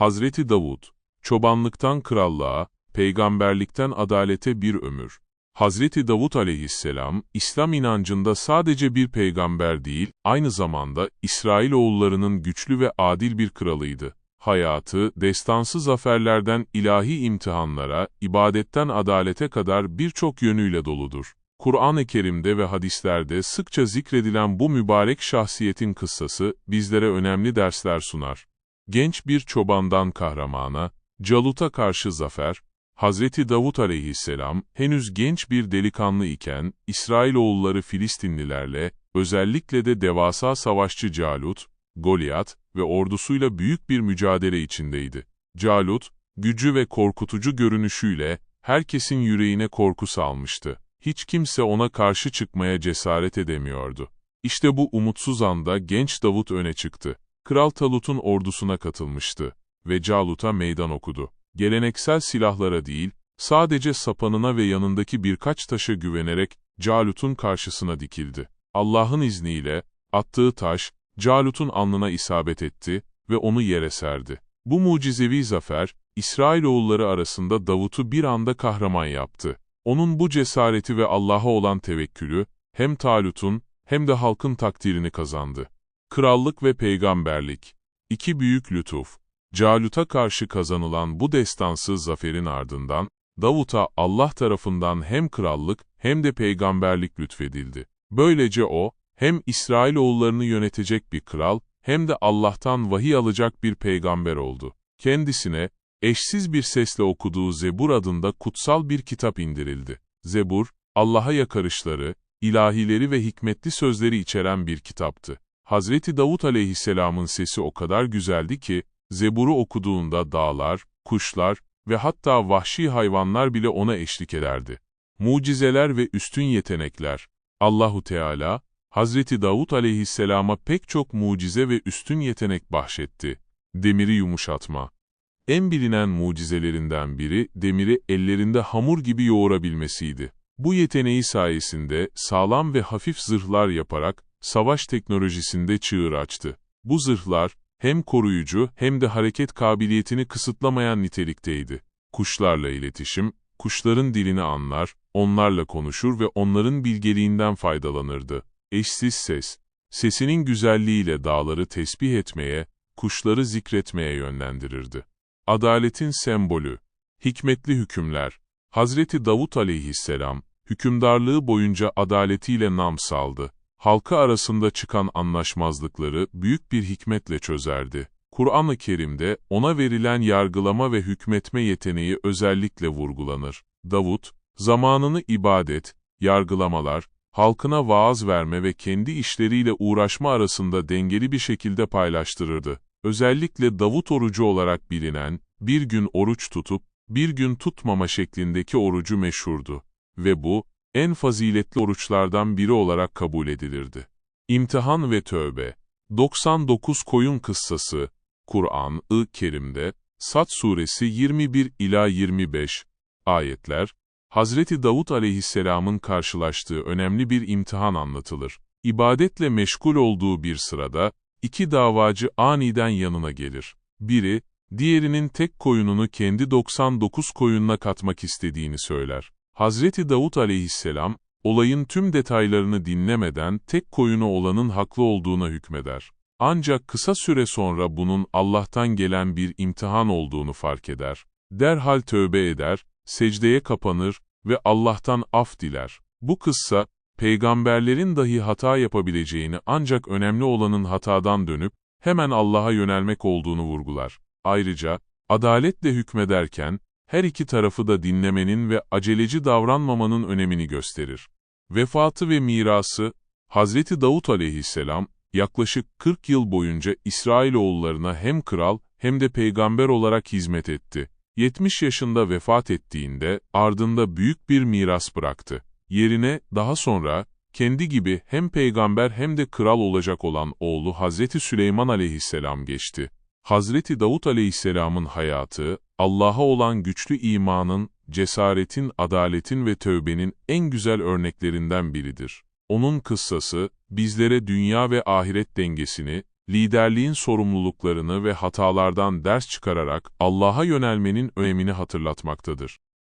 Hazreti Davud, çobanlıktan krallığa, peygamberlikten adalete bir ömür. Hazreti Davud aleyhisselam, İslam inancında sadece bir peygamber değil, aynı zamanda İsrailoğullarının güçlü ve adil bir kralıydı. Hayatı, destansı zaferlerden ilahi imtihanlara, ibadetten adalete kadar birçok yönüyle doludur. Kur'an-ı Kerim'de ve hadislerde sıkça zikredilen bu mübarek şahsiyetin kıssası, bizlere önemli dersler sunar. Genç bir çobandan kahramana, Calut'a karşı zafer, Hazreti Davut aleyhisselam, henüz genç bir delikanlı iken, İsrailoğulları Filistinlilerle, özellikle de devasa savaşçı Calut, Goliat ve ordusuyla büyük bir mücadele içindeydi. Calut, gücü ve korkutucu görünüşüyle, herkesin yüreğine korku salmıştı. Hiç kimse ona karşı çıkmaya cesaret edemiyordu. İşte bu umutsuz anda genç Davut öne çıktı. Kral Talut'un ordusuna katılmıştı ve Calut'a meydan okudu. Geleneksel silahlara değil, sadece sapanına ve yanındaki birkaç taşa güvenerek Calut'un karşısına dikildi. Allah'ın izniyle, attığı taş, Calut'un alnına isabet etti ve onu yere serdi. Bu mucizevi zafer, İsrailoğulları arasında Davut'u bir anda kahraman yaptı. Onun bu cesareti ve Allah'a olan tevekkülü, hem Talut'un hem de halkın takdirini kazandı. Krallık ve peygamberlik, iki büyük lütuf, Calut'a karşı kazanılan bu destansız zaferin ardından, Davut'a Allah tarafından hem krallık hem de peygamberlik lütfedildi. Böylece o, hem İsrailoğullarını yönetecek bir kral, hem de Allah'tan vahiy alacak bir peygamber oldu. Kendisine, eşsiz bir sesle okuduğu Zebur adında kutsal bir kitap indirildi. Zebur, Allah'a yakarışları, ilahileri ve hikmetli sözleri içeren bir kitaptı. Hazreti Davut aleyhisselamın sesi o kadar güzeldi ki, Zebur'u okuduğunda dağlar, kuşlar ve hatta vahşi hayvanlar bile ona eşlik ederdi. Mucizeler ve üstün yetenekler. Allahu Teala, Hazreti Davut aleyhisselama pek çok mucize ve üstün yetenek bahşetti. Demiri yumuşatma. En bilinen mucizelerinden biri, demiri ellerinde hamur gibi yoğurabilmesiydi. Bu yeteneği sayesinde sağlam ve hafif zırhlar yaparak, savaş teknolojisinde çığır açtı. Bu zırhlar, hem koruyucu hem de hareket kabiliyetini kısıtlamayan nitelikteydi. Kuşlarla iletişim, kuşların dilini anlar, onlarla konuşur ve onların bilgeliğinden faydalanırdı. Eşsiz ses, sesinin güzelliğiyle dağları tesbih etmeye, kuşları zikretmeye yönlendirirdi. Adaletin sembolü, hikmetli hükümler, Hazreti Davut aleyhisselam, hükümdarlığı boyunca adaletiyle nam saldı halka arasında çıkan anlaşmazlıkları büyük bir hikmetle çözerdi. Kur'an-ı Kerim'de ona verilen yargılama ve hükmetme yeteneği özellikle vurgulanır. Davut, zamanını ibadet, yargılamalar, halkına vaaz verme ve kendi işleriyle uğraşma arasında dengeli bir şekilde paylaştırırdı. Özellikle Davut orucu olarak bilinen, bir gün oruç tutup, bir gün tutmama şeklindeki orucu meşhurdu. Ve bu, en faziletli oruçlardan biri olarak kabul edilirdi. İmtihan ve Tövbe 99 Koyun Kıssası Kur'an-ı Kerim'de Sat Suresi 21 ila 25 ayetler Hazreti Davud aleyhisselamın karşılaştığı önemli bir imtihan anlatılır. İbadetle meşgul olduğu bir sırada iki davacı aniden yanına gelir. Biri, diğerinin tek koyununu kendi 99 koyununa katmak istediğini söyler. Hazreti Davut aleyhisselam, olayın tüm detaylarını dinlemeden tek koyunu olanın haklı olduğuna hükmeder. Ancak kısa süre sonra bunun Allah'tan gelen bir imtihan olduğunu fark eder. Derhal tövbe eder, secdeye kapanır ve Allah'tan af diler. Bu kıssa, peygamberlerin dahi hata yapabileceğini ancak önemli olanın hatadan dönüp, hemen Allah'a yönelmek olduğunu vurgular. Ayrıca, adaletle hükmederken, her iki tarafı da dinlemenin ve aceleci davranmamanın önemini gösterir. Vefatı ve mirası, Hazreti Davut aleyhisselam, yaklaşık 40 yıl boyunca İsrailoğullarına hem kral hem de peygamber olarak hizmet etti. 70 yaşında vefat ettiğinde ardında büyük bir miras bıraktı. Yerine daha sonra kendi gibi hem peygamber hem de kral olacak olan oğlu Hazreti Süleyman aleyhisselam geçti. Hazreti Davut aleyhisselamın hayatı, Allah'a olan güçlü imanın, cesaretin, adaletin ve tövbenin en güzel örneklerinden biridir. Onun kıssası, bizlere dünya ve ahiret dengesini, liderliğin sorumluluklarını ve hatalardan ders çıkararak Allah'a yönelmenin önemini hatırlatmaktadır.